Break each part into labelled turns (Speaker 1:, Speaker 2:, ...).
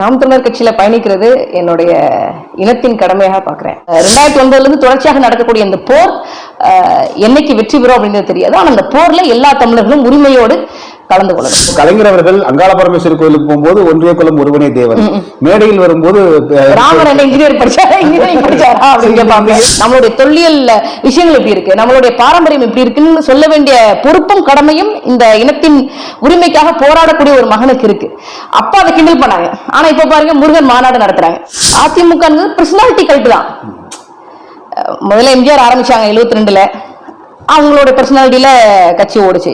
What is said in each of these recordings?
Speaker 1: நாம் தமிழர் கட்சியில பயணிக்கிறது என்னுடைய இனத்தின் கடமையாக பார்க்கிறேன். ரெண்டாயிரத்தி ஒன்பதுல இருந்து தொடர்ச்சியாக நடக்கக்கூடிய இந்த போர் என்னைக்கு வெற்றி பெறும் அப்படின்றது தெரியாது. ஆனா அந்த போர்ல எல்லா தமிழர்களும் உரிமையோடு கலந்து கொள்ளணும்.
Speaker 2: கலைஞர் அவர்கள் அங்காள பரமேஸ்வரி கோயிலுக்கு போகும்போது ஒன்றிய குலம் ஒருவனே தேவன். மேடையில் வரும்போது
Speaker 1: ராமர் என்ன இன்ஜினியர் படிச்சாரா? இன்ஜினியரிங் படிச்சாரா? அப்படின்னு கேட்பாங்க நம்மளுடைய தொல்லியல் விஷயங்கள் எப்படி இருக்கு? நம்மளுடைய பாரம்பரியம் எப்படி இருக்குன்னு சொல்ல வேண்டிய பொறுப்பும் கடமையும் இந்த இனத்தின் உரிமைக்காக போராடக்கூடிய ஒரு மகனுக்கு இருக்கு. அப்ப அதை கிண்டல் பண்ணாங்க. ஆனா இப்ப பாருங்க முருகன் மாநாடு நடத்துறாங்க. அதிமுக பர்சனாலிட்டி கல்ட்டு தான் முதல்ல எம்ஜிஆர் ஆரம்பிச்சாங்க 72 ரெண்டுல. அவங்களோட பர்சனாலிட்டியில கட்சி ஓடுச்சு.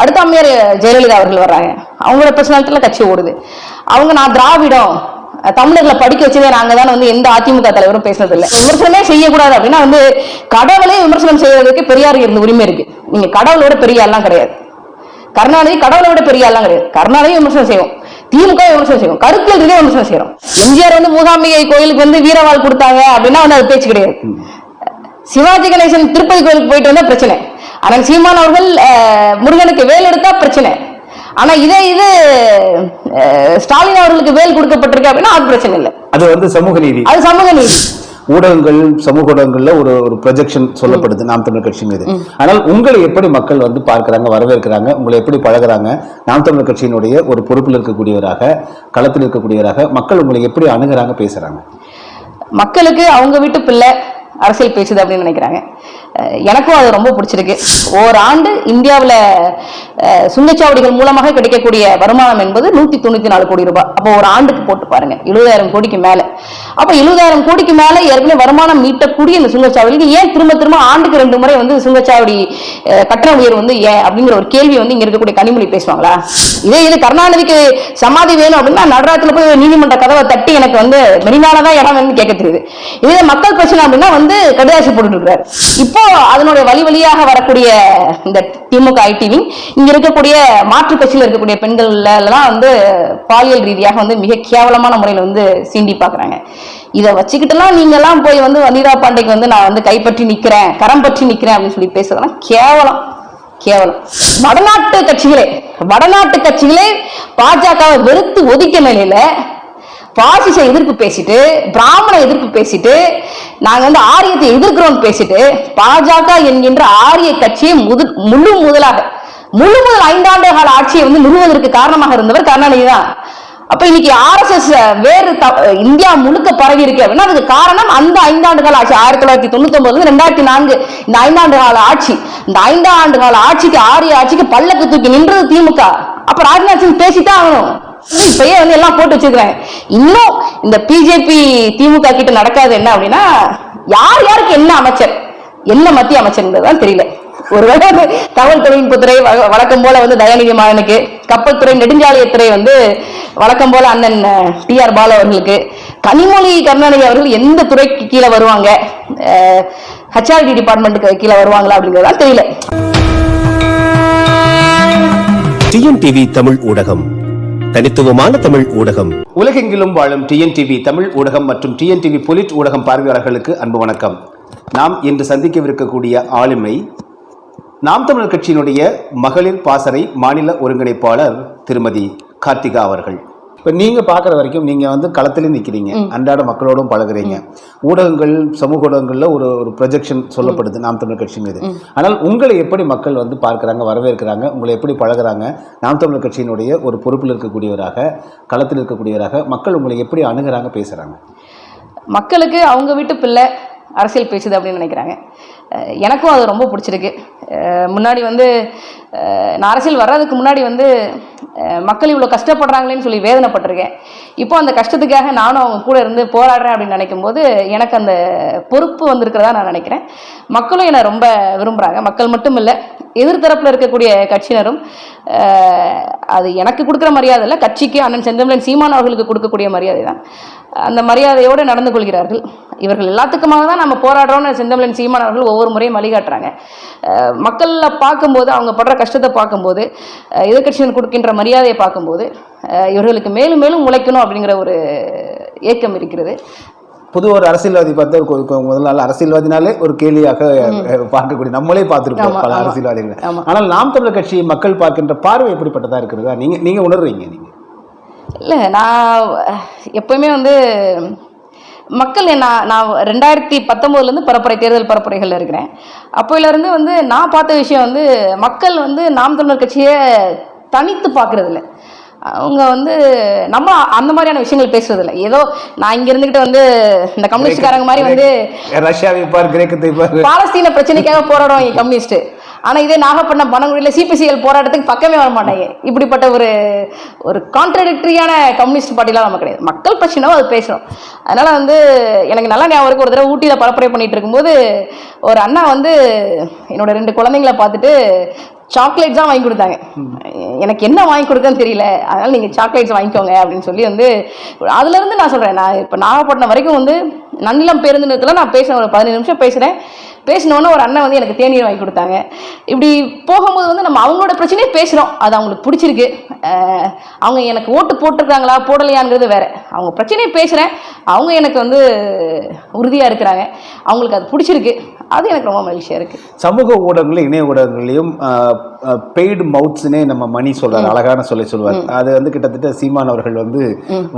Speaker 1: அடுத்த அம்மையார் ஜெயலலிதா அவர்கள் வர்றாங்க. அவங்களோட பர்சனாலிட்டியில கட்சி ஓடுது. அவங்க நான் திராவிடம் தமிழர்களை படிக்க வச்சதே நாங்க தான் வந்து எந்த அதிமுக தலைவரும் பேசுனது இல்லை விமர்சனமே செய்யக்கூடாது அப்படின்னா வந்து கடவுளே விமர்சனம் செய்யறதுக்கு பெரியாருக்கு இருந்த உரிமை இருக்கு. நீங்க கடவுளோட பெரிய கிடையாது. கருணாநிதி கடவுளை விட பெரிய கிடையாது. கருணாநிதி விமர்சனம் செய்வோம். திமுக விமர்சனம் செய்வோம். கருத்தில் ரீதியா விமர்சனம் செய்யறோம். எம்ஜிஆர் வந்து மூகாம்பிகை கோயிலுக்கு வந்து வீரவாள் கொடுத்தாங்க அப்படின்னா வந்து அது பேச்சு கிடையாது. சிவாஜி கணேசன் திருப்பதி கோயிலுக்கு போயிட்டு வந்தா பிரச்சனை. ஆனால் சீமான் அவர்கள் முருகனுக்கு வேல் எடுத்தா பிரச்சனை. ஆனா இதே இது ஸ்டாலின் அவர்களுக்கு வேல் கொடுக்கப்பட்டிருக்கு அப்படின்னா அது பிரச்சனை இல்லை.
Speaker 2: அது வந்து சமூக நீதி.
Speaker 1: அது சமூக நீதி.
Speaker 2: ஊடகங்கள் சமூக ஊடகங்கள்ல ஒரு ஒரு ப்ரொஜெக்ஷன் சொல்லப்படுது நாம் தமிழர் கட்சி மீது. ஆனால் உங்களை எப்படி மக்கள் வந்து பார்க்கறாங்க வரவேற்கிறாங்க உங்களை எப்படி பழகுறாங்க நாம் தமிழர் கட்சியினுடைய ஒரு பொறுப்பில் இருக்கக்கூடியவராக களத்தில் இருக்கக்கூடியவராக மக்கள் உங்களை எப்படி அணுகுறாங்க பேசுறாங்க?
Speaker 1: மக்களுக்கு அவங்க வீட்டு பிள்ளை அரசியல் பேசுது அப்படின்னு நினைக்கிறாங்க. எனக்கும் அது ரொம்ப பிடிச்சிருக்கு. ஓராண்டு இந்தியாவில் சுங்கச்சாவடிகள் மூலமாக கிடைக்கக்கூடிய வருமானம் என்பது நூத்தி தொண்ணூத்தி நாலு கோடி ரூபாய். அப்போ ஒரு ஆண்டுக்கு போட்டு பாருங்க. எழுபதாயிரம் கோடிக்கு மேல. அப்போ எழுபதாயிரம் கோடிக்கு மேலே ஏற்கனவே வருமானம் மீட்டக்கூடிய இந்த சுங்கச்சாவடிக்கு ஏன் திரும்ப திரும்ப ஆண்டுக்கு ரெண்டு முறை வந்து சுங்கச்சாவடி கட்டண உயர்வு வந்து ஏன் அப்படிங்கிற ஒரு கேள்வி வந்து இங்க இருக்கக்கூடிய கனிமொழி பேசுவாங்களா? இதே இது கருணாநிதிக்கு சமாதி வேணும் அப்படின்னா நடராத்துல போய் நீதிமன்ற கதவை தட்டி எனக்கு வந்து மெரினால தான் இடம் வேணும்னு கேட்க தெரியுது. இதே மக்கள் பிரச்சனை அப்படின்னா வந்து கடுதாசி போட்டுட்டு இருக்காரு. இப்போ அதனுடைய வழி வழியாக வரக்கூடிய இந்த திமுக ஐடிவி. இங்க இருக்கக்கூடிய மாற்று கட்சியில் இருக்கக்கூடிய பெண்கள்ல எல்லாம் வந்து பாலியல் ரீதியாக வந்து மிக கேவலமான முறையில் வந்து சீண்டி பாக்குறாங்க. இதை வச்சுக்கிட்டுலாம் நீங்க எல்லாம் போய் வந்து வனிதா பாண்டைக்கு வந்து நான் வந்து கைப்பற்றி நிக்கிறேன் கரம் பற்றி நிக்கிறேன் அப்படின்னு சொல்லி பேசுறதெல்லாம் கேவலம். கேவலம். வடநாட்டு கட்சிகளே வடநாட்டு கட்சிகளே பாஜகவை வெறுத்து ஒதுக்க நிலையில பாசிச எதிர்ப்பு பேசிட்டு பிராமண எதிர்ப்பு பேசிட்டு நாங்க வந்து ஆரியத்தை எதிர்க்கிறோம் பேசிட்டு பாஜக என்கின்ற ஆரிய கட்சியை முது முழு முதலாக முழு முதல் ஐந்தாண்டு கால ஆட்சியை வந்து நிறுவதற்கு காரணமாக இருந்தவர் கருணாநிதி தான். அப்ப இன்னைக்கு ஆர்எஸ்எஸ் வேறு த- இந்தியா முழுக்க பரவி இருக்கு அப்படின்னா அதுக்கு காரணம் அந்த ஐந்தாண்டு கால ஆட்சி ஆயிரத்தி தொள்ளாயிரத்தி தொண்ணூத்தி ஒன்பதுல ரெண்டாயிரத்தி நான்கு இந்த ஐந்தாண்டு கால ஆட்சி. இந்த ஐந்தாண்டு கால ஆட்சிக்கு ஆரிய ஆட்சிக்கு பல்லக்கு தூக்கி நின்றது திமுக. அப்ப ராஜ்நாத் சிங் பேசித்தான் ஆகணும். இப்பயே வந்து எல்லாம் போட்டு வச்சிருக்கிறாங்க இன்னும் இந்த பிஜேபி திமுக கிட்ட நடக்காது என்ன அப்படின்னா யார் யாருக்கு என்ன அமைச்சர்? என்ன மத்திய அமைச்சர்ன்றதுதான் தெரியல. ஒருவேளை தகவல் தொழில்நுட்பத்துறை வழக்கம் போல வந்து தயாநிதி மாறனுக்கு கப்பல் துறை நெடுஞ்சாலையத்துறை வந்து வழக்கம் போல அண்ணன் டி ஆர் பாலு அவர்களுக்கு கனிமொழி கருணாநிதி அவர்கள் எந்த துறைக்கு கீழே வருவாங்க? ஹெச்ஆர்டி டிபார்ட்மெண்ட்டுக்கு கீழே வருவாங்களா அப்படிங்கிறதா தெரியல.
Speaker 3: டிஎன்டிவி தமிழ் ஊடகம். தனித்துவமான தமிழ் ஊடகம்.
Speaker 2: உலகெங்கிலும் வாழும் டிஎன்டிவி தமிழ் ஊடகம் மற்றும் டிஎன்டிவி பொலிட் ஊடகம் பார்வையாளர்களுக்கு அன்பு வணக்கம். நாம் இன்று சந்திக்கவிருக்கக்கூடிய ஆளுமை நாம் தமிழர் கட்சியினுடைய மகளிர் பாசறை மாநில ஒருங்கிணைப்பாளர் திருமதி கார்த்திகா அவர்கள். இப்போ நீங்க பார்க்குற வரைக்கும் நீங்க வந்து களத்திலே நிற்கிறீங்க அன்றாட மக்களோடும் பழகுறீங்க. ஊடகங்கள் சமூக ஊடகங்கள்ல ஒரு ஒரு ப்ரொஜெக்ஷன் சொல்லப்படுது. நாம் தமிழர் கட்சி மீது. ஆனால் உங்களை எப்படி மக்கள் வந்து பார்க்கறாங்க வரவேற்கிறாங்க உங்களை எப்படி பழகுறாங்க நாம் தமிழர் கட்சியினுடைய ஒரு பொறுப்பில் இருக்கக்கூடியவராக களத்தில் இருக்கக்கூடியவராக மக்கள் உங்களை எப்படி அணுகுறாங்க பேசுறாங்க?
Speaker 1: மக்களுக்கு அவங்க வீட்டு பிள்ளை அரசியல் பேசுது அப்படின்னு நினைக்கிறாங்க. எனக்கும் அது ரொம்ப பிடிச்சிருக்கு. முன்னாடி வந்து நான் அரசியல் வர்றதுக்கு முன்னாடி வந்து மக்கள் இவ்வளோ கஷ்டப்படுறாங்களேன்னு சொல்லி வேதனைப்பட்டிருக்கேன். இப்போ அந்த கஷ்டத்துக்காக நானும் அவங்க கூட இருந்து போராடுறேன் அப்படின்னு நினைக்கும் போது எனக்கு அந்த பொறுப்பு வந்திருக்கிறதா நான் நினைக்கிறேன். மக்களும் என்னை ரொம்ப விரும்புகிறாங்க மக்கள் மட்டும் இல்லை எதிர்த்தரப்பில் இருக்கக்கூடிய கட்சியினரும் அது எனக்கு கொடுக்குற மரியாதை இல்லை கட்சிக்கு அண்ணன் செந்தமிழன் சீமான் அவர்களுக்கு கொடுக்கக்கூடிய மரியாதை தான். அந்த மரியாதையோடு நடந்து கொள்கிறார்கள். இவர்கள் எல்லாத்துக்குமாக தான் நம்ம போராடுறோம்னு செந்தமிழன் சீமான் அவர்கள் ஒவ்வொரு முறையும் வழிகாட்டுறாங்க. மக்களில் பார்க்கும்போது அவங்க படுற கஷ்டத்தை பார்க்கும்போது அஹ் கொடுக்கின்ற மரியாதையை பார்க்கும்போது இவர்களுக்கு மேலும் மேலும் உழைக்கணும் அப்படிங்கிற ஒரு ஏக்கம் இருக்கிறது.
Speaker 2: பொது ஒரு அரசியல்வாதி பார்த்தா முதல் நாள் அரசியல்வாதினாலே ஒரு கேலியாக அஹ், பார்க்கக்கூடிய நம்மளே பார்த்திருப்போம்
Speaker 1: ஆமா,
Speaker 2: பல. அரசியல்வாதிகளை. ஆனால் நாம் தமிழர் கட்சி மக்கள் பார்க்கின்ற பார்வை எப்படிப்பட்டதா இருக்கிறதா? நீங்க நீங்க உணர்றீங்க நீங்க
Speaker 1: இல்லை நான் எப்பவுமே வந்து மக்கள் நான் நான் ரெண்டாயிரத்தி பத்தொம்போதுலேருந்து பரப்புரை தேர்தல் பரப்புரைகளில் இருக்கிறேன். அப்போலேருந்து வந்து நான் பார்த்த விஷயம் வந்து மக்கள் வந்து நாம் தமிழர் கட்சியை தனித்து பார்க்கறது இல்ல அவங்க வந்து நம்ம அந்த மாதிரியான விஷயங்கள் பேசுறது இல்ல ஏதோ நான் இங்க இருந்துகிட்டு வந்து இந்த கம்யூனிஸ்ட்காரங்க மாதிரி வந்து
Speaker 2: ரஷ்யாவை பார் கிரேக்கத்தை பார்.
Speaker 1: பாலஸ்தீன பிரச்சனைக்காக போராடுவாங்க கம்யூனிஸ்ட் ஆனா இதே நாகப்பட்டினம் பனங்குடியில் சிபிசிஎல் போராட்டத்துக்கு பக்கமே வர மாட்டாங்க. இப்படிப்பட்ட ஒரு ஒரு கான்ட்ரடிக்டரியான கம்யூனிஸ்ட் பார்ட்டிலாம் நம்ம கிடையாது. மக்கள் பிரச்சனை அது பேசுறோம். அதனால வந்து எனக்கு நல்லா ஞாபகம் ஒரு தடவை ஊட்டியில் பரப்புரை பண்ணிட்டு இருக்கும்போது ஒரு அண்ணா வந்து என்னோட ரெண்டு குழந்தைங்கள பார்த்துட்டு சாக்லேட்ஸ் தான் வாங்கி கொடுத்தாங்க. எனக்கு என்ன வாங்கி கொடுக்கன்னு தெரியல. அதனால நீங்க சாக்லேட்ஸ் வாங்கிக்கோங்க அப்படின்னு சொல்லி வந்து அதுல இருந்து நான் சொல்றேன். நான் இப்போ நாகப்பட்டினம் வரைக்கும் வந்து நன்னிலம் பேருந்து நிலையத்தில் நான் பேசினேன் ஒரு பதினஞ்சு நிமிஷம் பேசுறேன் பேசினோன்னே ஒரு அண்ணன் வந்து எனக்கு தேநீர் வாங்கி கொடுத்தாங்க. இப்படி போகும்போது வந்து நம்ம அவங்களோட பிரச்சனையே பேசுகிறோம் அது அவங்களுக்கு பிடிச்சிருக்கு. அவங்க எனக்கு ஓட்டு போட்டிருக்காங்களா போடலையாங்கிறது வேற. அவங்க பிரச்சனையை பேசுகிறேன் அவங்க எனக்கு வந்து உறுதியாக இருக்கிறாங்க. அவங்களுக்கு அது பிடிச்சிருக்கு. அது எனக்கு ரொம்ப மகிழ்ச்சியாக இருக்குது
Speaker 2: சமூக ஊடகங்களையும் இணைய ஊடகங்களையும் பெய்டு மவுத்ஸ்னே நம்ம மணி சொல்றாரு. அழகான சொல்லி சொல்லுவார் அது வந்து கிட்டத்தட்ட சீமான் அவர்கள் வந்து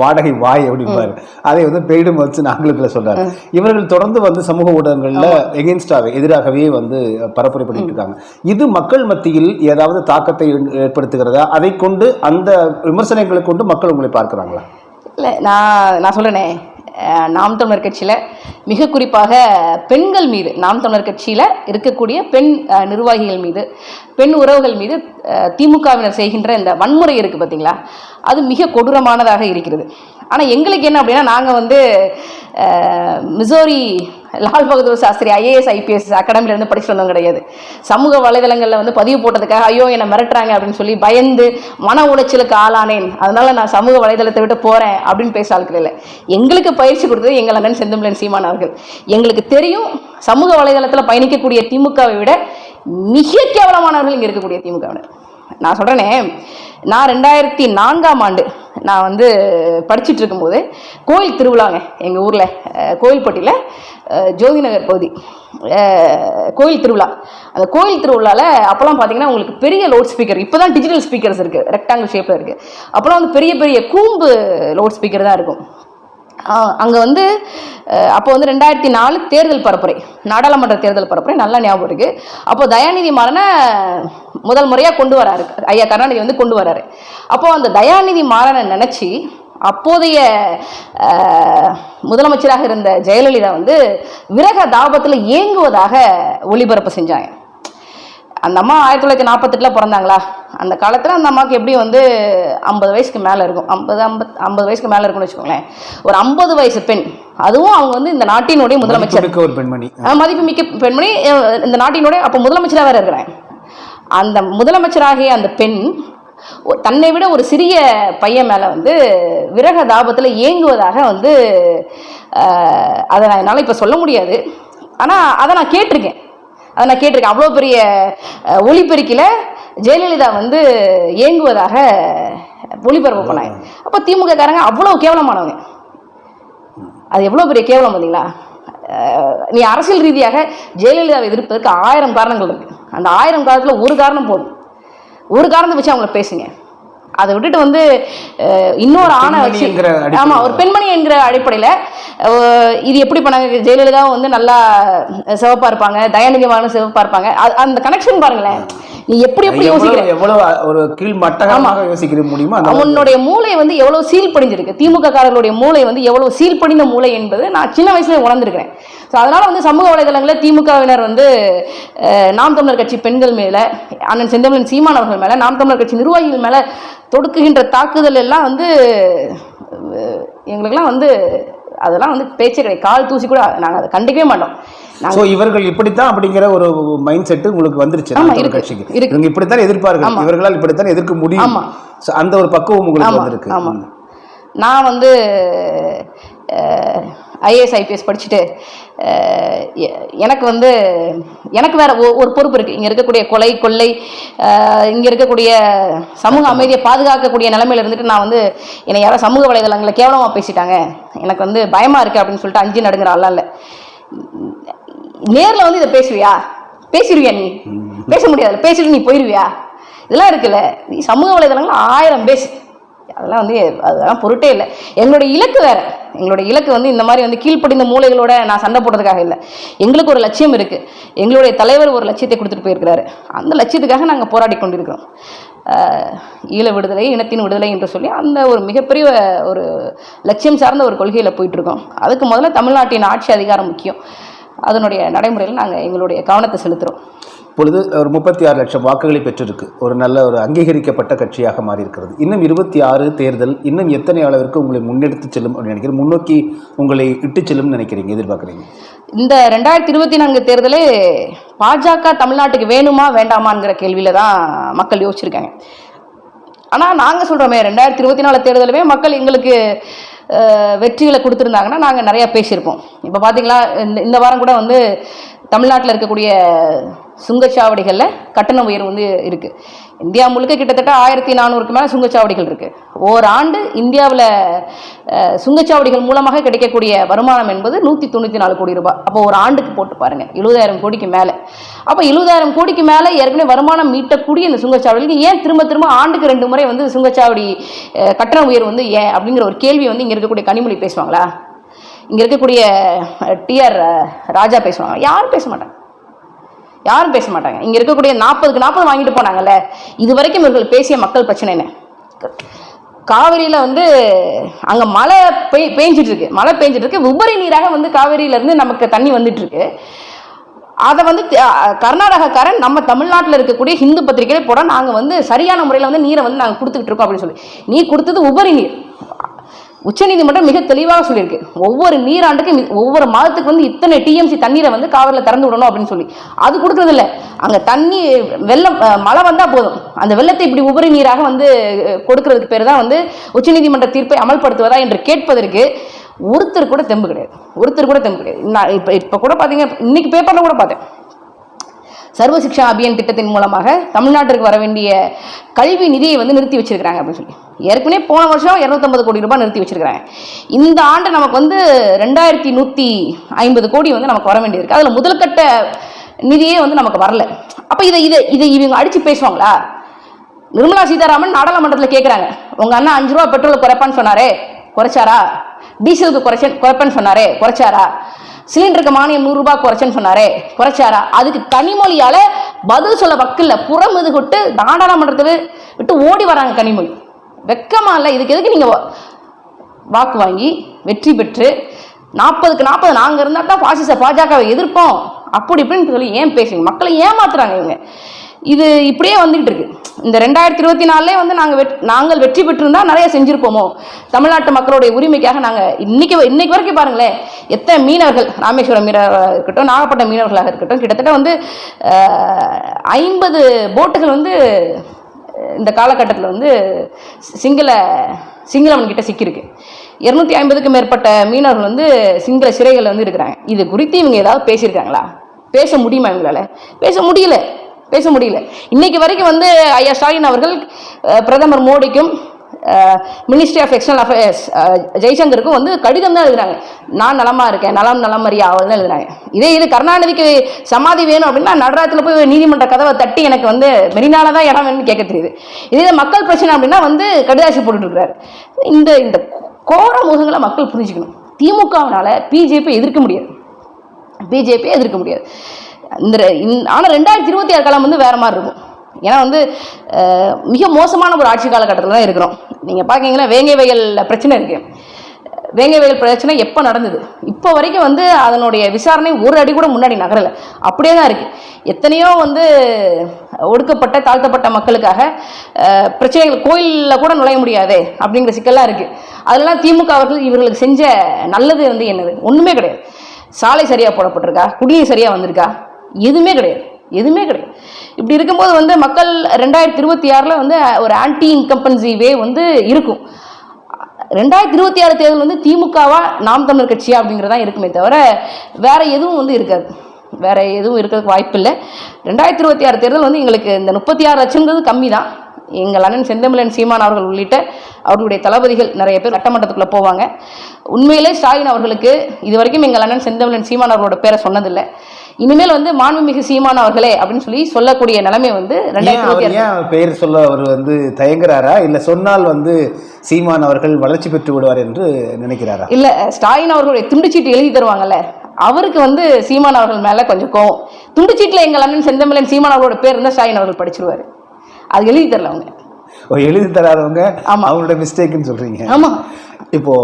Speaker 2: வாடகை வாய் அப்படிம்பாரு. அதை வந்து பெய்டு மவுத்ஸ் ஆங்கிலத்தில் சொல்றாரு இவர்கள் தொடர்ந்து வந்து சமூக ஊடகங்கள்ல எகென்ஸ்டாக எதிராகவே வந்து பரப்புரை பண்ணிட்டு இருக்காங்க. இது மக்கள் மத்தியில் ஏதாவது தாக்கத்தை ஏற்படுத்துகிறதா? அதை கொண்டு அந்த விமர்சனங்களை கொண்டு மக்கள் உங்களை பார்க்கறாங்களா?
Speaker 1: இல்லை நான் நான் அஹ் நாம் தமிழர் கட்சியில் மிக குறிப்பாக பெண்கள் மீது நாம் தமிழர் கட்சியில் இருக்கக்கூடிய பெண் நிர்வாகிகள் மீது பெண் உறவுகள் மீது திமுகவினர் செய்கின்ற இந்த வன்முறை இருக்குது பார்த்தீங்களா அது மிக கொடூரமானதாக இருக்கிறது. ஆனால் எங்களுக்கு என்ன அப்படின்னா நாங்கள் வந்து மிசோரி லால் பகதூர் சாஸ்திரி ஐஏஎஸ் ஐபிஎஸ் அகாடமிலேருந்து படிச்சுட்டு வந்தவங்க கிடையாது. சமூக வலைதளங்களில் வந்து பதிவு போட்டதுக்காக ஐயோ என்னை மிரட்டுறாங்க அப்படின்னு சொல்லி பயந்து மன உளைச்சலுக்கு ஆளானேன். அதனால நான் சமூக வலைதளத்தை விட்டு போகிறேன் அப்படின்னு பேச ஆட்கள் இல்லை. எங்களுக்கு பயிற்சி கொடுத்தது எங்கள் அண்ணன் செந்தமிழன் சீமான் அவர்கள். எங்களுக்கு தெரியும் சமூக வலைதளத்தில் பயணிக்கக்கூடிய திமுகவை விட மிக கேவலமானவர்கள் இங்கே இருக்கக்கூடிய திமுகவினர். நான் சொல்கிறேனே நான் ரெண்டாயிரத்தி நான்காம் ஆண்டு நான் வந்து படிச்சுட்டு இருக்கும்போது கோயில் திருவிழாங்க எங்கள் ஊரில் கோயில்பட்டியில் ஜோதிநகர் ஜோதி நகர் பகுதி கோயில் திருவிழா. அந்த கோயில் திருவிழாவில் அப்போல்லாம் பார்த்தீங்கன்னா உங்களுக்கு பெரிய லவுட் ஸ்பீக்கர் இப்போ தான் டிஜிட்டல் ஸ்பீக்கர்ஸ் இருக்குது ரெக்டாங்கிள் ஷேப்பில் இருக்குது அப்போல்லாம் வந்து பெரிய பெரிய கூம்பு லவுட் ஸ்பீக்கர் தான் இருக்கும். அங்கே வந்து அப்போ வந்து ரெண்டாயிரத்தி நாலு தேர்தல் பரப்புரை நாடாளுமன்ற தேர்தல் பரப்புரை நல்லா ஞாபகம் இருக்குது அப்போ தயாநிதி மாறனை முதல் முறையாக கொண்டு வராரு. ஐயா கருணாநிதி வந்து கொண்டு வராரு. அப்போது அந்த தயாநிதி மாறனை நினச்சி அப்போதைய முதலமைச்சராக இருந்த ஜெயலலிதா வந்து விரக தாபத்தில் ஏங்குவதாக ஒளிபரப்பு செஞ்சாங்க. அந்த அம்மா ஆயிரத்தி தொள்ளாயிரத்தி நாற்பத்தெட்டில் பிறந்தாங்களா? அந்த காலத்தில் அந்த அம்மாவுக்கு எப்படி வந்து ஐம்பது வயசுக்கு மேலே இருக்கும்? ஐம்பது ஐம்பது ஐம்பது வயசுக்கு மேலே இருக்கும்னு வச்சுக்கோங்களேன். ஒரு ஐம்பது வயசு பெண். அதுவும் அவங்க வந்து இந்த நாட்டினுடைய முதலமைச்சர்.
Speaker 2: மிக்க ஒரு பெண்மணி.
Speaker 1: அஹ் மதிப்புமிக்க பெண்மணி இந்த நாட்டினுடைய அப்போ முதலமைச்சராக வேற இருக்கிறேன் அந்த முதலமைச்சராகிய அந்த பெண் தன்னை விட ஒரு சிறிய பையன் மேலே வந்து விரக தாபத்தில் ஏங்குவதாக வந்து அதை நான் என்னால் இப்போ சொல்ல முடியாது. ஆனால் அதை நான் கேட்டிருக்கேன். அதை நான் கேட்டிருக்கேன். அவ்வளோ பெரிய அஹ், ஜெயலலிதா வந்து ஏங்குவதாக ஒளிபரப்பு பண்ணாங்க. அப்போ திமுக காரங்க அவ்வளோ கேவலமானவங்க. அது எவ்வளோ பெரிய கேவலம் பார்த்தீங்களா நீ அரசியல் ரீதியாக ஜெயலலிதாவை எதிர்ப்பதற்கு ஆயிரம் காரணங்கள் இருக்கு. அந்த ஆயிரம் காரணத்தில் ஒரு காரணம் போதும். ஒரு காரணத்தை வச்சு அவங்கள பேசுங்க. அதை விட்டுட்டு வந்து இன்னொரு ஆணை வச்சு
Speaker 2: என்கிற அடிப்படையில.
Speaker 1: ஆமா ஒரு பெண்மணி என்கிற அடிப்படையில் இது எப்படி பண்ணாங்க ஜெயலலிதாவும் வந்து நல்லா சிவப்பா இருப்பாங்க தயாநிதிமானும் சிவப்பா இருப்பாங்க அந்த கனெக்ஷன் பாருங்களேன் நீ எப்படி எப்படி யோசிக்கிற?
Speaker 2: எவ்வளவு ஒரு கீழ் மட்டகமாக யோசிக்கிற முடியுமோ.
Speaker 1: அவனுடைய மூளை வந்து எவ்வளவு சீல் படிஞ்சிருக்கு. திமுக காரர்களுடைய மூளை வந்து எவ்வளவு சீல் படிந்த மூளை என்பது நான் சின்ன வயசுல உணர்ந்திருக்கிறேன். ஸோ அதனால வந்து சமூக வலைதளங்களில் திமுகவினர் வந்து நாம் தமிழர் கட்சி பெண்கள் மேல அண்ணன் செந்தமிழன் சீமான் அவர்கள் மேல நாம் தமிழர் கட்சி நிர்வாகிகள் மேல தொடுக்குகின்ற தாக்குதல் எல்லாம் வந்து எங்களுக்கெல்லாம் வந்து அதெல்லாம் வந்து பேச்சே கிடையாது கால் தூசி கூட நாங்கள் அதை கண்டிக்கவே மாட்டோம்.
Speaker 2: சோ இவர்கள் இப்படித்தான் அப்படிங்கிற ஒரு மைண்ட் செட் உங்களுக்கு வந்துருச்சு. கட்சிக்கு. இவங்க இப்படித்தான் எதிர்ப்பார்கள்.
Speaker 1: ஆமா.
Speaker 2: இவர்களால் இப்படித்தான் எதிர்க்க முடியும். அந்த ஒரு பக்குவம் உங்களுக்கு வந்திருக்கு.
Speaker 1: ஆமா. நான் வந்து ஐஏஎஸ் ஐபிஎஸ் படிச்சுட்டு எனக்கு வந்து எனக்கு வேற ஒரு பொறுப்பு இருக்கு. இங்க இருக்கக்கூடிய கொலை கொள்ளை இங்க இருக்கக்கூடிய சமூக அமைதியை பாதுகாக்கக்கூடிய நிலைமையில இருந்துட்டு நான் வந்து என்னை யாரோ சமூக வலைதளங்களில் கேவலமா பேசிட்டாங்க. எனக்கு வந்து பயமா இருக்கு அப்படின்னு சொல்லிட்டு அஞ்சு நடுங்கிற ஆள்லாம் இல்லை. நேர்ல வந்து இதை பேசுவியா? பேசிடுவியா நீ? பேச முடியாது பேசிட்டு நீ போயிருவியா? இதெல்லாம் இருக்குல்ல. நீ சமூக வலைதளங்கள் ஆயிரம் பேசு அதெல்லாம் வந்து அதெல்லாம் பொருட்டே இல்லை. எங்களுடைய இலக்கு வேற. எங்களுடைய இலக்கு வந்து இந்த மாதிரி வந்து கீழ்ப்படிந்த மூளைகளோட நான் சண்டை போடுறதுக்காக இல்லை. எங்களுக்கு ஒரு லட்சியம் இருக்கு. எங்களுடைய தலைவர் ஒரு லட்சியத்தை கொடுத்துட்டு போயிருக்கிறாரு. அந்த லட்சியத்துக்காக நாங்கள் போராடி கொண்டிருக்கிறோம். ஈழ விடுதலை இனத்தின் விடுதலை என்று சொல்லி அந்த ஒரு மிகப்பெரிய ஒரு லட்சியம் சார்ந்த ஒரு கொள்கையில் போயிட்டுருக்கோம். அதுக்கு முதல்ல தமிழ்நாட்டின் ஆட்சி அதிகாரம் முக்கியம். அதனுடைய நடைமுறையில் நாங்கள் எங்களுடைய கவனத்தை செலுத்துகிறோம்
Speaker 2: இப்பொழுது ஒரு முப்பத்தி ஆறு லட்சம் வாக்குகளை பெற்றிருக்கு. ஒரு நல்ல ஒரு அங்கீகரிக்கப்பட்ட கட்சியாக மாறியிருக்கிறது. இன்னும் இருபத்தி ஆறு தேர்தல் இன்னும் எத்தனை அளவிற்கு உங்களை முன்னெடுத்து செல்லும் அப்படின்னு நினைக்கிறேன் முன்னோக்கி உங்களை இட்டு செல்லும் நினைக்கிறீங்க? எதிர்பார்க்குறீங்க?
Speaker 1: இந்த ரெண்டாயிரத்தி இருபத்தி நான்கு தேர்தலே பாஜக தமிழ்நாட்டுக்கு வேணுமா வேண்டாமாங்கிற கேள்வியில தான் மக்கள் யோசிச்சிருக்காங்க. ஆனால் நாங்கள் சொல்கிறோமே ரெண்டாயிரத்தி இருபத்தி நாலு தேர்தலுமே மக்கள் எங்களுக்கு வெற்றிகளை கொடுத்துருந்தாங்கன்னா நாங்கள் நிறையா பேசியிருப்போம். இப்போ பார்த்தீங்களா இந்த இந்த வாரம் கூட வந்து தமிழ்நாட்டில் இருக்கக்கூடிய சுங்கச்சாவடிகளில் கட்டண உயர்வு வந்து இருக்குது இந்தியா முழுக்க கிட்டத்தட்ட ஆயிரத்தி நானூறுக்கு மேலே சுங்கச்சாவடிகள் இருக்குது ஓராண்டு இந்தியாவில் சுங்கச்சாவடிகள் மூலமாக கிடைக்கக்கூடிய வருமானம் என்பது நூற்றி தொண்ணூற்றி நாலு கோடி ரூபாய். அப்போ ஒரு ஆண்டுக்கு போட்டு பாருங்கள் எழுபதாயிரம் கோடிக்கு மேலே. அப்போ எழுபதாயிரம் கோடிக்கு மேலே ஏற்கனவே வருமானம் மீட்டக்கூடிய இந்த சுங்கச்சாவடிகளுக்கு ஏன் திரும்ப திரும்ப ஆண்டுக்கு ரெண்டு முறை வந்து சுங்கச்சாவடி கட்டண உயர்வு வந்து ஏன் அப்படிங்கிற ஒரு கேள்வி வந்து இங்கே இருக்கக்கூடிய கனிமொழி பேசுவாங்களா? இங்கே இருக்கக்கூடிய டிஆர் ராஜா பேசுவாங்க யாரும் பேச மாட்டாங்க. யாரும் பேச மாட்டாங்க. இங்க இருக்கக்கூடிய நாற்பதுக்கு நாற்பது வாங்கிட்டு போனாங்கல்ல இது வரைக்கும் இவர்கள் பேசிய மக்கள் பிரச்சனை என்ன? காவிரியில வந்து அங்க மழை பெய் பெஞ்சிட்டு இருக்கு மழை பெஞ்சிட்டு இருக்கு உபரி நீராக வந்து காவிரியில இருந்து நமக்கு தண்ணி வந்துட்டு இருக்கு அதை வந்து கர்நாடகக்காரன் நம்ம தமிழ்நாட்டில் இருக்கக்கூடிய ஹிந்து பத்திரிகையில போட நாங்கள் வந்து சரியான முறையில் வந்து நீரை வந்து நாங்கள் கொடுத்துக்கிட்டு இருக்கோம் அப்படின்னு சொல்லி. நீ கொடுத்தது உபரி நீர். உச்சநீதிமன்றம் மிக தெளிவாக சொல்லியிருக்கு. ஒவ்வொரு நீராண்டுக்கும் ஒவ்வொரு மாதத்துக்கு வந்து இத்தனை டிஎம்சி தண்ணீரை வந்து காவிரியில் திறந்து விடணும் அப்படின்னு சொல்லி. அது கொடுக்கறது இல்லை. அங்கே தண்ணி வெள்ளம் மழை வந்தால் போதும். அந்த வெள்ளத்தை இப்படி உபரி நீராக வந்து கொடுக்கறதுக்கு பேர் தான் வந்து உச்சநீதிமன்ற தீர்ப்பை அமல்படுத்துவதா என்று கேட்பதற்கு ஒருத்தர் கூட தெம்பு கிடையாது. ஒருத்தர் கூட தெம்பு கிடையாது. நான் இப்போ இப்போ கூட பார்த்தீங்க இன்னைக்கு பேப்பரில் கூட பார்த்தேன். சர்வ சிக்ஷா அபியான் திட்டத்தின் மூலமாக தமிழ்நாட்டிற்கு வர வேண்டிய கல்வி நிதியை வந்து நிறுத்தி வச்சிருக்கிறாங்க அப்படின்னு சொல்லி. ஏற்கனவே போன வருஷம் இரநூத்தம்பது கோடி ரூபாய் நிறுத்தி வச்சிருக்கிறாங்க. இந்த ஆண்டு நமக்கு வந்து ரெண்டாயிரத்தி நூற்றி ஐம்பது கோடி வந்து நமக்கு வர வேண்டியிருக்கு. அதில் முதல்கட்ட நிதியே வந்து நமக்கு வரல. அப்போ இதை இதை இதை இவங்க அடித்து பேசுவாங்களா? நிர்மலா சீதாராமன் நாடாளுமன்றத்தில் கேட்குறாங்க உங்கள் அண்ணா அஞ்சு ரூபா பெட்ரோல் குறைப்பான்னு சொன்னாரே. குறைச்சாரா? டீசலுக்கு குறைச்ச குறைப்பேன்னு சொன்னாரே. குறைச்சாரா? சிலிண்டருக்கு மானியம் நூறு ரூபாய் குறைச்சேன்னு சொன்னாரே. குறைச்சாரா? அதுக்கு கனிமொழியால பதில் சொல்ல வக்கில்ல. புறம் இது விட்டு நாடாளுமன்றத்தை விட்டு ஓடி வராங்க கனிமொழி வெக்கமா இல்லை. இதுக்கு எதுக்கு நீங்க வாக்கு வாங்கி வெற்றி பெற்று நாற்பதுக்கு நாற்பது நாங்கள் இருந்தால் தான் பாசிச பாஜகவை எதிர்ப்போம். அப்படி இப்படின்னு சொல்லி ஏன் பேசுங்க மக்களை ஏமாத்துறாங்க இவங்க. இது இப்படியே வந்துகிட்டு இருக்கு. இந்த ரெண்டாயிரத்தி இருபத்தி நாலுலே வந்து நாங்கள் வெட் நாங்கள் வெற்றி பெற்றிருந்தா நிறைய செஞ்சுருப்போமோ? தமிழ்நாட்டு மக்களுடைய உரிமைக்காக நாங்கள் இன்னைக்கு இன்னைக்கு வரைக்கும் பாருங்களேன் எத்தனை மீனவர்கள் ராமேஸ்வரம் மீனவர்களாக இருக்கட்டும் நாகப்பட்டினம் மீனவர்களாக இருக்கட்டும் கிட்டத்தட்ட வந்து ஐம்பது போட்டுகள் வந்து இந்த காலகட்டத்தில் வந்து சிங்கள சிங்களவன் கிட்ட சிக்கியிருக்கு. இருநூத்தி ஐம்பதுக்கு மேற்பட்ட மீனவர்கள் வந்து சிங்கள சிறைகளில் வந்து இருக்கிறாங்க. இது குறித்து இவங்க ஏதாவது பேசியிருக்காங்களா? பேச முடியுமா இவங்களால பேச முடியல. பேச முடியல. இன்னைக்கு வரைக்கும் வந்து ஐயா ஸ்டாலின் அவர்கள் பிரதமர் மோடிக்கும் மினிஸ்ட்ரி ஆஃப் எக்ஸ்டர்னல் அஃபேர்ஸ் ஜெய்சங்கருக்கும் வந்து கடிதம் தான் எழுதுறாங்க. நான் நலமா இருக்கேன் நலம் நலமறியா அவள் தான் எழுதுறாங்க. இதே இது கருணாநிதிக்கு சமாதி வேணும் அப்படின்னா நடராஜத்தில் போய் நீதிமன்ற கதவை தட்டி எனக்கு வந்து மெரினால தான் இடம் வேணும்னு கேட்க தெரியுது. இதே மக்கள் பிரச்சனை அப்படின்னா வந்து கடிதாசி போட்டுட்டு இருக்கிறாரு இந்த இந்த கோர முகங்களை மக்கள் புரிஞ்சுக்கணும். திமுகவினால பிஜேபி எதிர்க்க முடியாது. பிஜேபியை எதிர்க்க முடியாது. இந்த ரெ- ரெண்டாயிரத்தி இருபத்தி ஆறு காலம் வந்து வேறு மாதிரி இருக்கும். ஏன்னா வந்து மிக மோசமான ஒரு ஆட்சி காலகட்டத்தில் தான் இருக்கிறோம். நீங்கள் பார்க்கிங்கன்னா வேங்கை வயல் பிரச்சனை இருக்குது வேங்கை வயல் பிரச்சனை எப்போ நடந்தது? இப்போ வரைக்கும் வந்து அதனுடைய விசாரணை ஒரு அடி கூட முன்னாடி நகரலை. அப்படியே தான் இருக்குது எத்தனையோ வந்து ஒடுக்கப்பட்ட தாழ்த்தப்பட்ட மக்களுக்காக பிரச்சனைகள் கோயிலில் கூட நுழைய முடியாது அப்படிங்கிற சிக்கல்லாம் இருக்குது அதெல்லாம் திமுக அவர்கள் இவர்களுக்கு செஞ்ச நல்லது வந்து என்னது? ஒன்றுமே கிடையாது. சாலை சரியாக போடப்பட்டிருக்கா? குடிநீர் சரியாக வந்திருக்கா? எதுவுமே கிடையாது. எதுவுமே கிடையாது. இப்படி இருக்கும்போது வந்து மக்கள் ரெண்டாயிரத்தி இருபத்தி ஆறில் வந்து ஒரு ஆன்டி இன்கம்பன்சி வே வந்து இருக்கும். ரெண்டாயிரத்தி இருபத்தி ஆறு தேர்தல் வந்து திமுகவா நாம் தமிழர் கட்சியா அப்படிங்கிறதான் இருக்குமே தவிர வேற எதுவும் வந்து இருக்காது. வேற எதுவும் இருக்கிறதுக்கு வாய்ப்பு இல்லை ரெண்டாயிரத்தி இருபத்தி ஆறு தேர்தல் வந்து எங்களுக்கு இந்த முப்பத்தி ஆறு லட்சம்ங்கிறது கம்மி தான் எங்கள் அண்ணன் செந்தமிழன் சீமான் அவர்கள் உள்ளிட்ட அவர்களுடைய தளபதிகள் நிறைய பேர் சட்டமன்றத்துக்குள்ளே போவாங்க. உண்மையிலே ஸ்டாலின் அவர்களுக்கு இது வரைக்கும் எங்கள் அண்ணன் செந்தமிழன் சீமான் அவர்களோட பேரை சொன்னதில்லை. இனிமேல் வந்து மாண்புமிகு சீமான் அவர்களே அப்படின்னு சொல்லி சொல்லக்கூடிய நிலைமை வந்து ரெண்டாயிரத்தி
Speaker 2: ஏன் பெயர் சொல்ல அவர் வந்து தயங்குறாரா? இல்ல சொன்னால் வந்து சீமான் அவர்கள் வளர்ச்சி பெற்று விடுவார் என்று நினைக்கிறாரா?
Speaker 1: இல்ல ஸ்டாலின் அவர்களுடைய துண்டுச்சீட்டு எழுதி தருவாங்கல்ல அவருக்கு வந்து சீமான் அவர்கள் மேல கொஞ்சம் கோவம். துண்டுச்சீட்டுல எங்கள் அண்ணன் செந்தமிழன் சீமான் அவர்களோட பேர் இருந்தா ஸ்டாலின் அவர்கள் படிச்சிருவாரு. அது எழுதி தரல அவங்க.
Speaker 2: எழுதி தராதவங்க
Speaker 1: ஆமா.
Speaker 2: அவங்களோட மிஸ்டேக்னு சொல்றீங்க.
Speaker 1: ஆமா.
Speaker 2: இப்போ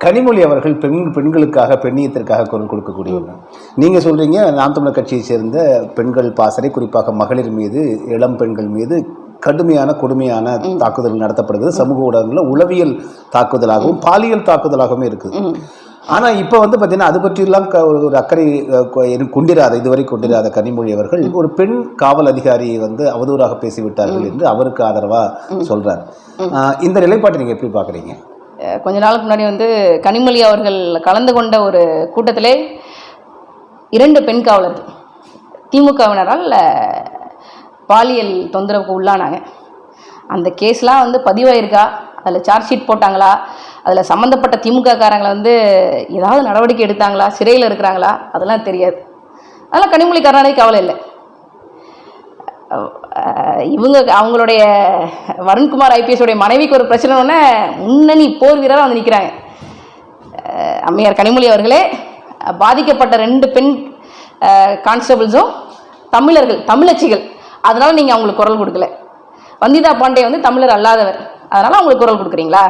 Speaker 2: கனிமொழி அவர்கள் பெண் பெண்களுக்காக பெண்ணியத்திற்காக குரல் கொடுக்கக்கூடியவங்க நீங்க சொல்றீங்க நாம் தமிழர் கட்சியை சேர்ந்த பெண்கள் பாசறை குறிப்பாக மகளிர் மீது இளம் பெண்கள் மீது கடுமையான கொடுமையான தாக்குதல் நடத்தப்படுகிறது. சமூக ஊடகங்களில் உளவியல் தாக்குதலாகவும் பாலியல் தாக்குதலாகவும் இருக்குது. ஆனா இப்போ வந்து பார்த்தீங்கன்னா அது பற்றியெல்லாம் ஒரு ஒரு அக்கறை கொண்டிராத இதுவரை கொண்டிராத கனிமொழி அவர்கள் ஒரு பெண் காவல் அதிகாரியை வந்து அவதூறாக பேசிவிட்டார்கள் என்று அவருக்கு ஆதரவா சொல்றார். ஆஹ், இந்த நிலைப்பாட்டை நீங்க எப்படி பாக்குறீங்க
Speaker 1: அஹ் கொஞ்ச நாளுக்கு முன்னாடி வந்து கனிமொழி அவர்கள் கலந்து கொண்ட ஒரு கூட்டத்திலே இரண்டு பெண் காவலர்கள் திமுகவினரால் பாலியல் தொந்தரவுக்கு உள்ளானாங்க. அந்த கேஸ்லாம் வந்து பதிவாயிருக்கா? அதில் சார்ஜ் ஷீட் போட்டாங்களா? அதில் சம்மந்தப்பட்ட திமுக காரங்களை வந்து ஏதாவது நடவடிக்கை எடுத்தாங்களா? சிறையில் இருக்கிறாங்களா? அதெல்லாம் தெரியாது. அதெல்லாம் கனிமொழி கருணாநிதி கவலை இல்லை. இவங்க அவங்களுடைய வருண்குமார் ஐபிஎஸ் உடைய மனைவிக்கு ஒரு பிரச்சனைன்னு முன்னணி போர் வீரராக வந்து நிற்கிறாங்க அம்மையார் கனிமொழி அவர்களே பாதிக்கப்பட்ட ரெண்டு பெண் கான்ஸ்டபிள்ஸும் தமிழர்கள் தமிழச்சிகள். அதனால் நீங்கள் அவங்களுக்கு குரல் கொடுக்கல. வந்திதா பாண்டே வந்து தமிழர் அல்லாதவர். அதனால் அவங்களுக்கு குரல் கொடுக்குறீங்களா?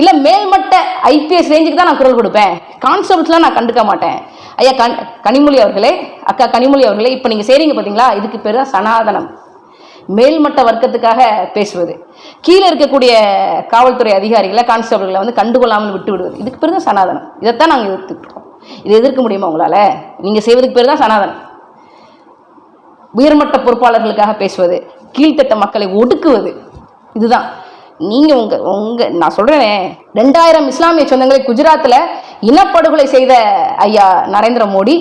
Speaker 1: இல்லை மேல்மட்ட ஐபிஎஸ் ரேஞ்சுக்கு தான் நான் குரல் கொடுப்பேன். கான்ஸ்டபிள்ஸ்லாம் நான் கண்டுக்க மாட்டேன். ஐயா கண் கனிமொழி அவர்களே அக்கா கனிமொழி அவர்களே இப்போ நீங்கள் செய்கிறீங்க பார்த்தீங்களா இதுக்கு பேர் தான் சனாதனம். மேல்மட்ட வர்க்கத்துக்காக பேசுவது. கீழே இருக்கக்கூடிய காவல்துறை அதிகாரிகளை கான்ஸ்டபிள்களை வந்து கண்டுகொள்ளாமல் விட்டு விடுவது இதுக்கு பேர் தான் சனாதனம். இதைத்தான் நாங்கள் எதிர்த்துட்டு இதை எதிர்க்க முடியுமா உங்களால்? நீங்கள் செய்வதுக்கு பேர் தான் சனாதனம். உயர்மட்ட பொறுப்பாளர்களுக்காக பேசுவது கீழ்த்தட்ட மக்களை ஒடுக்குவது. இதுதான். நீங்கள் உங்கள் உங்கள் நான் சொல்றேனே ரெண்டாயிரம் இஸ்லாமிய சொந்தங்களை குஜராத்தில் இனப்படுகொலை செய்த ஐயா நரேந்திர மோடி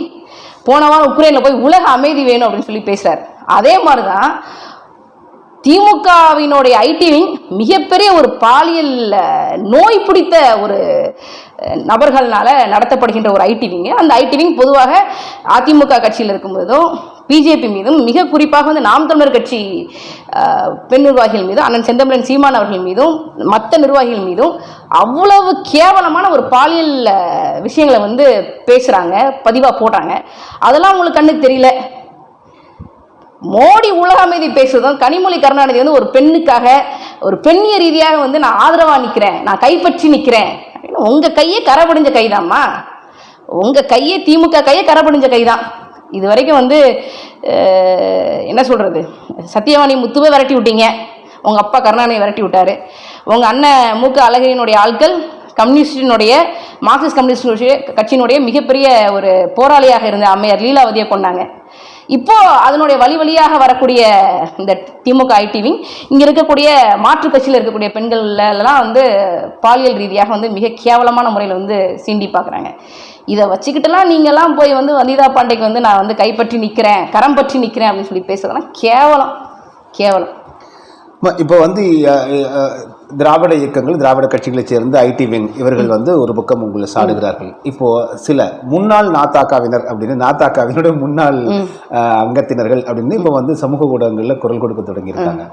Speaker 1: போன வாரம் உக்ரைனில் போய் உலக அமைதி வேணும் அப்படின்னு சொல்லி பேசுகிறார் அதே மாதிரி தான் திமுகவினுடைய ஐடி விங் மிகப்பெரிய ஒரு பாலியல் நோய் பிடித்த ஒரு அஹ், நடத்தப்படுகின்ற ஒரு ஐடி விங்கு அந்த ஐடி விங் பொதுவாக அதிமுக கட்சியில் இருக்கும்போதும் பிஜேபி மீதும் மிக குறிப்பாக வந்து நாம் தமிழர் கட்சி பெண் நிர்வாகிகள் மீதும் அண்ணன் செந்தமிழன் சீமான் அவர்கள் மீதும் மற்ற நிர்வாகிகள் மீதும் அவ்வளவு கேவலமான ஒரு பாலியல் விஷயங்களை வந்து பேசுகிறாங்க பதிவாக போடுறாங்க அதெல்லாம் உங்களுக்கு கண்ணுக்கு தெரியல. மோடி உலக அமைதி பேசுவதும் கனிமொழி கருணாநிதி வந்து ஒரு பெண்ணுக்காக ஒரு பெண்ணிய ரீதியாக வந்து நான் ஆதரவாக நிற்கிறேன் நான் கைப்பற்றி நிற்கிறேன் உங்கள் கையே கரப்படிஞ்ச கைதாம்மா. உங்கள் கையே திமுக கையே கரப்படிஞ்ச கைதான். இது வரைக்கும் வந்து என்ன சொல்கிறது சத்தியவாணி முத்துவை விரட்டி விட்டீங்க. உங்கள் அப்பா கருணாநிதி விரட்டி விட்டார். உங்கள் அண்ணன் மூக்க அழகிரியினுடைய ஆட்கள் கம்யூனிஸ்டினுடைய மார்க்சிஸ்ட் கம்யூனிஸ்ட் கட்சியினுடைய மிகப்பெரிய ஒரு போராளியாக இருந்த அம்மையார் லீலாவதியை கொண்டாங்க இப்போ அதனுடைய வழி வழியாக வரக்கூடிய இந்த திமுக ஐடிவிங் இங்கே இருக்கக்கூடிய மாற்றுக் கட்சியில் இருக்கக்கூடிய பெண்கள்லாம் வந்து பாலியல் ரீதியாக வந்து மிக கேவலமான முறையில் வந்து சீண்டி பார்க்குறாங்க இதை வச்சுக்கிட்டுலாம் நீங்கள்லாம் போய் வந்து வனிதா பாண்டேக்கு வந்து நான் வந்து கைப்பற்றி நிற்கிறேன் கரம் பற்றி நிற்கிறேன் அப்படின்னு சொல்லி பேசுகிறதுனா கேவலம் கேவலம்.
Speaker 2: இப்போ வந்து திராவிட இயக்கங்கள் திராவிட கட்சிகளைச் சேர்ந்த ஐடி விங் இவர்கள் வந்து ஒரு பக்கம் உங்களை சாடுகிறார்கள். இப்போ சில முன்னாள் நாத்தாக்காவினர் அப்படின்னு நாத்தாக்காவினுடைய முன்னாள் அங்கத்தினர்கள் அப்படின்னு இப்போ வந்து சமூக ஊடகங்களில் குரல் கொடுக்க தொடங்கியிருக்காங்க.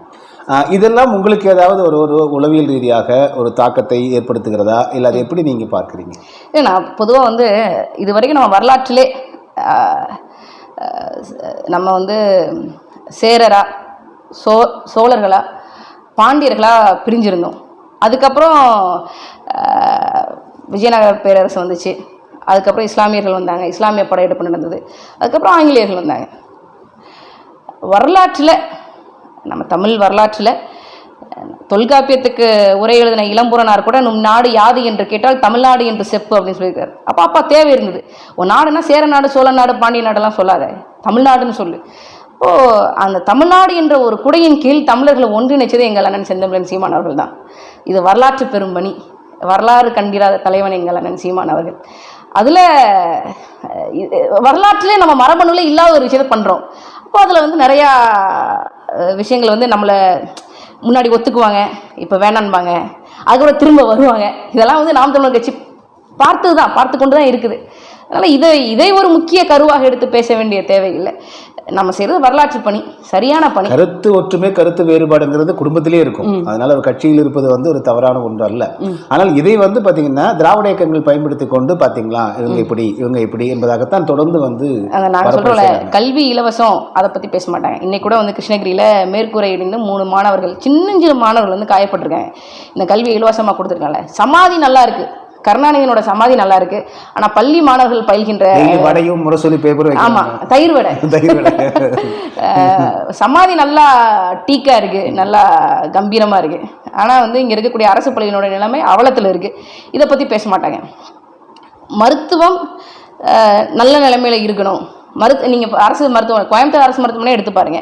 Speaker 2: இதெல்லாம் உங்களுக்கு ஏதாவது ஒரு ஒரு உளவியல் ரீதியாக ஒரு தாக்கத்தை ஏற்படுத்துகிறதா? இல்லை அதை எப்படி நீங்கள் பார்க்குறீங்க?
Speaker 1: நான் பொதுவாக வந்து இது வரைக்கும் நம்ம வரலாற்றிலே நம்ம வந்து சேரரா சோ சோழர்களா பாண்டியர்களாக பிரிஞ்சிருந்தோம். அதுக்கப்புறம் விஜயநகர பேரரசு வந்துச்சு. அதுக்கப்புறம் இஸ்லாமியர்கள் வந்தாங்க. இஸ்லாமிய படையெடுப்பு நடந்தது. அதுக்கப்புறம் ஆங்கிலேயர்கள் வந்தாங்க. வரலாற்றில் நம்ம தமிழ் வரலாற்றில் தொல்காப்பியத்துக்கு உரை எழுதின இளம்புறனார் கூட நம் நாடு யாது என்று கேட்டால் தமிழ்நாடு என்று செப்பு அப்படின்னு சொல்லியிருக்காரு. அப்போ அப்பா தேவை இருந்தது. உன் நாடுனா சேர நாடு சோழ நாடு பாண்டிய நாடெல்லாம் சொல்லாத. தமிழ்நாடுன்னு சொல்லு. இப்போது அந்த தமிழ்நாடு என்ற ஒரு குடையின் கீழ் தமிழர்களை ஒன்றிணைச்சது எங்கள் அண்ணன் செந்தமிழன் சீமான் அவர்கள் தான் இது வரலாற்று பெரும்பணி. வரலாறு கண்டிராத தலைவன் எங்கள் அண்ணன் சீமான் அவர்கள். அதில் வரலாற்றிலே நம்ம மரபணுல இல்லாத ஒரு விஷயத்தை பண்ணுறோம் அப்போ அதில் வந்து நிறையா விஷயங்களை விஷயங்கள் வந்து நம்மளை முன்னாடி ஒத்துக்குவாங்க இப்போ வேணான்பாங்க அதுக்கப்புறம் திரும்ப வருவாங்க. இதெல்லாம் வந்து நாம் தமிழர் கட்சி பார்த்தது தான் பார்த்து கொண்டு தான் இருக்குது. அதனால் இதை இதை ஒரு முக்கிய கருவாக எடுத்து பேச வேண்டிய தேவையில்லை. நம்ம செய்கிறது வரலாற்று பணி சரியான பணி.
Speaker 2: கருத்து ஒற்றுமை கருத்து வேறுபாடுங்கிறது குடும்பத்திலே இருக்கும். அதனால ஒரு கட்சியில் இருப்பது வந்து ஒரு தவறான ஒன்று அல்ல. ஆனால் இதை வந்து பாத்தீங்கன்னா திராவிட இயக்கங்கள் பயன்படுத்தி கொண்டு பாத்தீங்களா இவங்க இப்படி இவங்க இப்படி என்பதாகத்தான் தொடர்ந்து வந்து
Speaker 1: நான்
Speaker 2: செய்றாங்க.
Speaker 1: கல்வி இலவசம் அதை பற்றி பேச மாட்டாங்க. இன்னைக்கு கூட வந்து கிருஷ்ணகிரியில் மேற்கூரை இடிந்து மூணு மாணவர்கள் சின்னஞ்சிறு மாணவர்கள் வந்து காயப்பட்டிருக்காங்க. இந்த கல்வி இலவசமாக கொடுத்துருக்காங்க சமாதி நல்லா இருக்கு. கருணாநிதியினோட சமாதி நல்லா இருக்கு. ஆனால் பள்ளி மாணவர்கள் பயில்கின்ற
Speaker 2: டெய்லி வடையும் முரசொலி பேப்பர்
Speaker 1: ஆமா தயிர் வடை. சமாதி நல்லா டீக்கா இருக்கு நல்லா கம்பீரமா இருக்கு. ஆனா வந்து இங்க இருக்கக்கூடிய அரசு பள்ளியினோட நிலைமை அவலத்துல இருக்கு. இதை பத்தி பேச மாட்டாங்க. மருத்துவம் நல்ல நிலைமையில இருக்கணும். மருத்து நீங்கள் அரசு மருத்துவமனை கோயம்புத்தூர் அரசு மருத்துவமனை எடுத்து பாருங்க.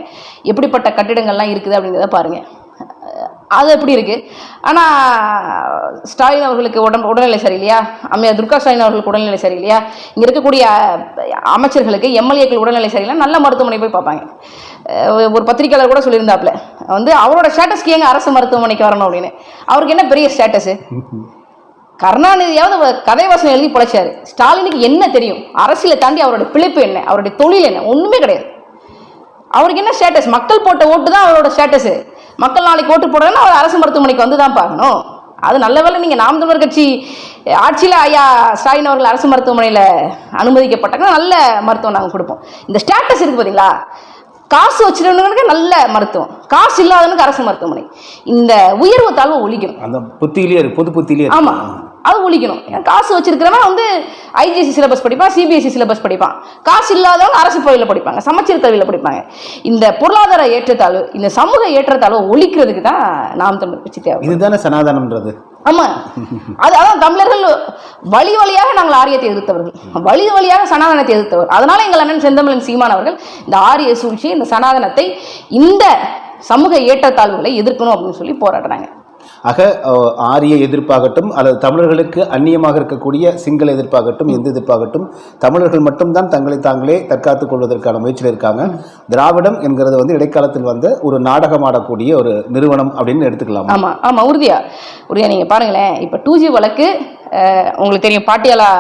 Speaker 1: எப்படிப்பட்ட கட்டிடங்கள்லாம் இருக்குது அப்படிங்கிறத பாருங்க. அஹ், அது எப்படி இருக்குது ஆனால் ஸ்டாலின் அவர்களுக்கு உடம்பு உடல்நிலை சரியில்லையா? அம்மையார் துர்கா ஸ்டாலின் அவர்களுக்கு உடல்நிலை சரியில்லையா? இங்கே இருக்கக்கூடிய அமைச்சர்களுக்கு எம்எல்ஏக்கள் உடல்நிலை சரியில்லை நல்ல மருத்துவமனை போய் பார்ப்பாங்க. ஒரு பத்திரிக்கையாளர் கூட சொல்லியிருந்தாப்புல. வந்து அவரோட ஸ்டேட்டஸ்க்கு ஏங்க அரசு மருத்துவமனைக்கு வரணும் அப்படின்னு. அவருக்கு என்ன பெரிய ஸ்டேட்டஸு கருணாநிதியாவது கதை வசனம் எழுதி பிழைச்சாரு. ஸ்டாலினுக்கு என்ன தெரியும்? அரசியலை தாண்டி அவரோட பிழைப்பு என்ன? அவருடைய தொழில் என்ன? ஒன்றுமே கிடையாது. அவருக்கு என்ன ஸ்டேட்டஸ் மக்கள் போட்ட ஓட்டு தான் அவரோட ஸ்டேட்டஸு மக்கள் நாளைக்கு ஓட்டு போடுறதுன்னா அவர் அரசு மருத்துவமனைக்கு வந்து தான் பார்க்கணும். அது நல்ல நீங்கள் நாம் தமிழர் கட்சி ஆட்சியில் ஐயா ஸ்டாலின் அவர்கள் அரசு மருத்துவமனையில் அனுமதிக்கப்பட்டாங்கன்னா நல்ல மருத்துவம் நாங்கள் கொடுப்போம். இந்த ஸ்டேட்டஸ் இருக்கு பார்த்தீங்களா காசு வச்சிருந்தவனுக்கு நல்ல மருத்துவம். காசு இல்லாதவனுக்கு அரசு மருத்துவமனை. இந்த உயர்வு தாழ்வு ஒழிக்கணும்.
Speaker 2: அந்த புத்தியிலே இருக்கு பொது புத்தியிலே இருக்கு.
Speaker 1: அது ஒழிக்கணும். ஏன்னா காசு வச்சிருக்கிறவன் வந்து ஐஜிஎஸ்சி சிலபஸ் படிப்பான் சிபிஎஸ்சி சிலபஸ் படிப்பான். காசு இல்லாதவங்க அரசு பள்ளியில் படிப்பாங்க சமச்சீர் கல்வியில் படிப்பாங்க. இந்த பொருளாதார ஏற்றத்தாழ்வு இந்த சமூக ஏற்றத்தாழ்வை ஒழிக்கிறதுக்கு தான் நாம் தமிழர் கட்சி தேவை.
Speaker 2: இதுதானே சனாதனம்ன்றது?
Speaker 1: ஆமா. அது அதான் தமிழர்கள் வழி வழியாக நாங்கள் ஆரியத்தை எதிர்த்தவர்கள். வழி வழியாக சனாதனத்தை எதிர்த்தவர். அதனால எங்கள் அண்ணன் செந்தமிழன் சீமான் அவர்கள் இந்த ஆரிய சூழ்ச்சி இந்த சனாதனத்தை இந்த சமூக ஏற்றத்தாழ்வுகளை எதிர்க்கணும் அப்படின்னு சொல்லி போராடுறாங்க.
Speaker 2: ஆக ஆரிய எதிர்ப்பாகட்டும் அல்லது தமிழர்களுக்கு அந்நியமாக இருக்கக்கூடிய சிங்கள எதிர்ப்பாகட்டும் எந்த எதிர்ப்பாகட்டும் தமிழர்கள் மட்டும்தான் தங்களை தாங்களே தற்காத்துக் கொள்வதற்கான முயற்சியில் இருக்காங்க. திராவிடம் என்கிறது வந்து இடைக்காலத்தில் வந்து ஒரு நாடகமாடக்கூடிய ஒரு நிறுவனம் அப்படின்னு எடுத்துக்கலாம்?
Speaker 1: ஆமா ஆமா உறுதியா. உறுதியா நீங்க பாருங்களேன். இப்போ டூ ஜி வழக்கு உங்களுக்கு தெரியும் பாட்டியாலா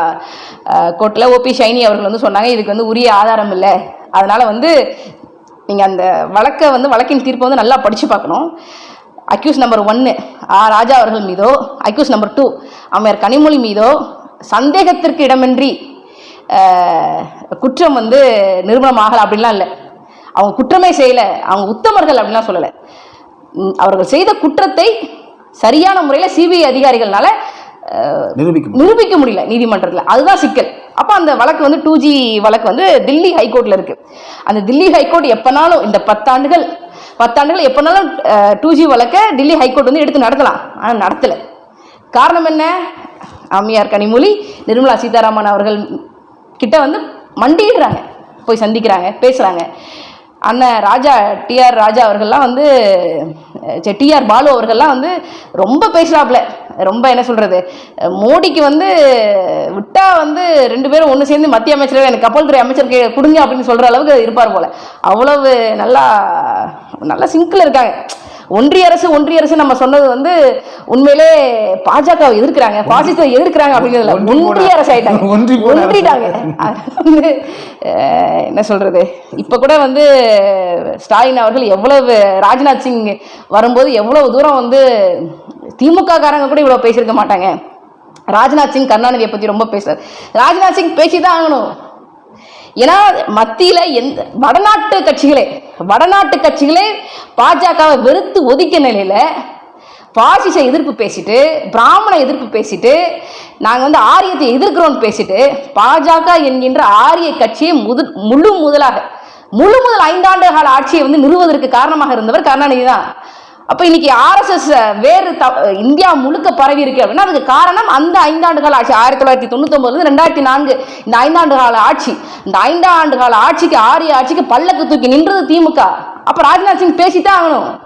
Speaker 1: கோர்ட்டில் ஓபி ஷைனி அவர்கள் வந்து சொன்னாங்க இதுக்கு வந்து உரிய ஆதாரம் இல்லை. அதனால வந்து நீங்க அந்த வழக்கை வந்து வழக்கின் தீர்ப்பை வந்து நல்லா படிச்சு பார்க்கணும். அக்யூஸ் நம்பர் ஒன்று ஆ ராஜா அவர்கள் மீதோ அக்யூஸ் நம்பர் டூ அம்மையார் கனிமொழி மீதோ சந்தேகத்திற்கு இடமின்றி குற்றம் வந்து நிரூபணமாகலை அப்படின்லாம் இல்லை. அவங்க குற்றமே செய்யலை. அவங்க உத்தமர்கள் அப்படின்லாம் சொல்லலை. அவர்கள் செய்த குற்றத்தை சரியான முறையில் சிபிஐ அதிகாரிகள்னால
Speaker 2: நிரூபிக்க.
Speaker 1: நிரூபிக்க முடியல நீதிமன்றத்தில். அதுதான் சிக்கல். அப்போ அந்த வழக்கு வந்து டூ ஜி வழக்கு வந்து தில்லி ஹைகோர்ட்டில் இருக்கு. அந்த தில்லி ஹைகோர்ட் எப்போனாலும் இந்த பத்தாண்டுகள் பத்தாண்டுகள் எப்போனாலும் டூ ஜி வழக்கை டெல்லி ஹைகோர்ட் வந்து எடுத்து நடத்தலாம். ஆனால் நடத்தலை. காரணம் என்ன? அம்மையார் கனிமொழி நிர்மலா சீதாராமன் அவர்கள் கிட்ட வந்து மண்டிடுறாங்க போய் சந்திக்கிறாங்க பேசுகிறாங்க அண்ணன் ராஜா டிஆர் ராஜா அவர்கள்லாம் வந்து டிஆர் பாலு அவர்கள்லாம் வந்து ரொம்ப பேசுகிறாப்புல ரொம்ப என்ன சொல்கிறது மோடிக்கு வந்து விட்டால் வந்து ரெண்டு பேரும் ஒன்று சேர்ந்து மத்திய அமைச்சர் எனக்கு கப்பல் துறை அமைச்சருக்கு கொடுங்க அப்படின்னு சொல்கிற அளவுக்கு இருப்பார் போல். அவ்வளவு நல்லா நல்லா சிங்கில் இருக்காங்க. ஒன்றிய அரசு ஒன்றிய அரசு நம்ம சொன்னது வந்து உண்மையிலே பாஜக எதிர்க்கிறாங்க பாசிசத்தை எதிர்க்கிறாங்க அப்படிங்கிறதுல ஒன்றிய அரசு ஆயிட்டாங்க. ஒன்றிட்டாங்க. வந்து என்ன சொல்றது? இப்ப கூட வந்து ஸ்டாலின் அவர்கள் எவ்வளவு ராஜ்நாத் சிங் வரும்போது எவ்வளவு தூரம் வந்து திமுக காரங்க கூட இவ்வளவு பேசியிருக்க மாட்டாங்க. ராஜ்நாத் சிங் கருணாநிதியை பத்தி ரொம்ப பேசுறாரு. ராஜ்நாத் சிங் பேசிதான் ஆகணும். ஏன்னா மத்தியில எந்த வடநாட்டு கட்சிகளே வடநாட்டு கட்சிகளே பாஜகவை வெறுத்து ஒதுக்க நிலையில பாசிச எதிர்ப்பு பேசிட்டு பிராமண எதிர்ப்பு பேசிட்டு நாங்கள் வந்து ஆரியத்தை எதிர்க்கிறோம்னு பேசிட்டு பாஜக என்கின்ற ஆரிய கட்சியை முது முழு முதலாக முழு முதல் ஐந்தாண்டு கால ஆட்சியை வந்து நிறுவுவதற்கு காரணமாக இருந்தவர் கருணாநிதி தான். அப்ப இன்னைக்கு ஆர்எஸ்எஸ் வேறு த- இந்தியா முழுக்க பரவி இருக்கு அப்படின்னா அதுக்கு காரணம் அந்த ஐந்தாண்டு கால ஆட்சி. ஆயிரத்தி தொள்ளாயிரத்தி தொண்ணூத்தி ரெண்டாயிரத்தி நான்கு. இந்த ஐந்தாண்டு கால ஆட்சி இந்த ஐந்தாண்டு கால ஆட்சிக்கு ஆரிய ஆட்சிக்கு பல்லக்கு தூக்கி நின்றது திமுக. அப்ப ராஜ்நாத் சிங் பேசித்தான் ஆகணும்.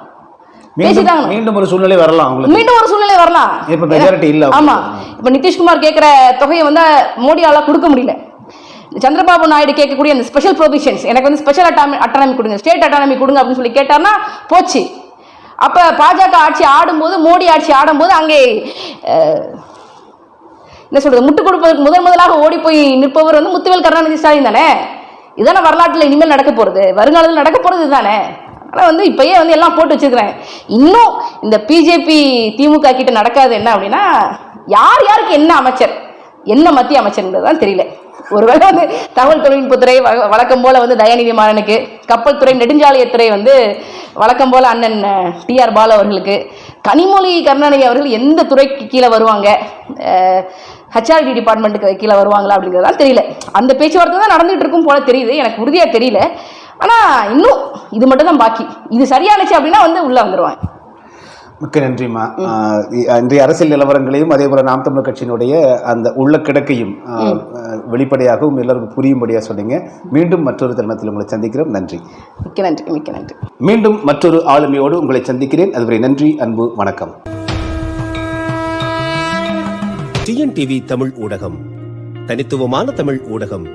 Speaker 1: பேசிட்டாங்க.
Speaker 2: மீண்டும் ஒரு சூழ்நிலை வரலாம்
Speaker 1: மீண்டும் ஒரு சூழ்நிலை வரலாம்.
Speaker 2: இப்ப majority இல்ல
Speaker 1: ஆமா. இப்ப நிதிஷ்குமார் கேட்கிற தொகையை வந்து மோடியால கொடுக்க முடியல. சந்திரபாபு நாயுடு கேட்கக்கூடிய அந்த ஸ்பெஷல் ப்ரொவிஷன்ஸ் எனக்கு வந்து ஸ்பெஷல் அட்டாமி அட்டானமி கொடுங்க ஸ்டேட் அட்டானமி கொடுங்க அப்படின்னு சொல்லி கேட்டார்னா போச்சு. அப்போ பாஜக ஆட்சி ஆடும்போது மோடி ஆட்சி ஆடும்போது அங்கே என்ன சொல்றது முட்டுக் கொடுப்பதற்கு முதன் முதலாக ஓடி போய் நிற்பவர் வந்து முத்துவேல் கருணாநிதி ஸ்டாலின் தானே? இதான வரலாற்றில் இனிமேல் நடக்க போறது. வருங்காலத்தில் நடக்க போறது இதுதானே? ஆனால் வந்து இப்பயே வந்து எல்லாம் போட்டு வச்சிருக்கிறேன். இன்னும் இந்த பிஜேபி திமுக கிட்ட நடக்காது என்ன அப்படின்னா யார் யாருக்கு என்ன அமைச்சர்? என்ன மத்திய அமைச்சர்ன்றது தான் தெரியல. ஒருவேளை வந்து தகவல் தொழில்நுட்பத்துறை வ- வழக்கம் போல வந்து தயாநிதி மாறனுக்கு கப்பல் துறை நெடுஞ்சாலையத்துறை வந்து வழக்கம் போல அண்ணன் டிஆர் பாலு அவர்களுக்கு. கனிமொழி கருணாநிதி அவர்கள் எந்த துறைக்கு கீழே வருவாங்க? ஹெச்ஆர்டி டிபார்ட்மெண்ட்டுக்கு கீழே வருவாங்களா அப்படிங்கிறது தெரியல. அந்த பேச்சுவார்த்தை தான் நடந்துகிட்டு இருக்கும் போல தெரியுது. எனக்கு உறுதியாக தெரியல. ஆனால் இன்னும் இது மட்டும் தான் பாக்கி. இது சரியானுச்சு அப்படின்னா வந்து உள்ளே வந்துடுவாங்க
Speaker 2: மிக்க நன்றிம்மா. இன்றைய அரசியல் நிலவரங்களையும் அதே போல நாம் தமிழர் கட்சியினுடைய அந்த உள்ள கிடக்கையும் வெளிப்படையாகவும் எல்லாருக்கும் புரியும்படியாக சொன்னீங்க. மீண்டும் மற்றொரு தருணத்தில் உங்களை சந்திக்கிறோம். நன்றி.
Speaker 1: மிக்க நன்றி மிக்க நன்றி.
Speaker 2: மீண்டும் மற்றொரு ஆளுமையோடு உங்களை சந்திக்கிறேன். அதுவரை நன்றி அன்பு வணக்கம்.
Speaker 3: டிஎன்டிவி தமிழ் ஊடகம். தனித்துவமான தமிழ் ஊடகம்.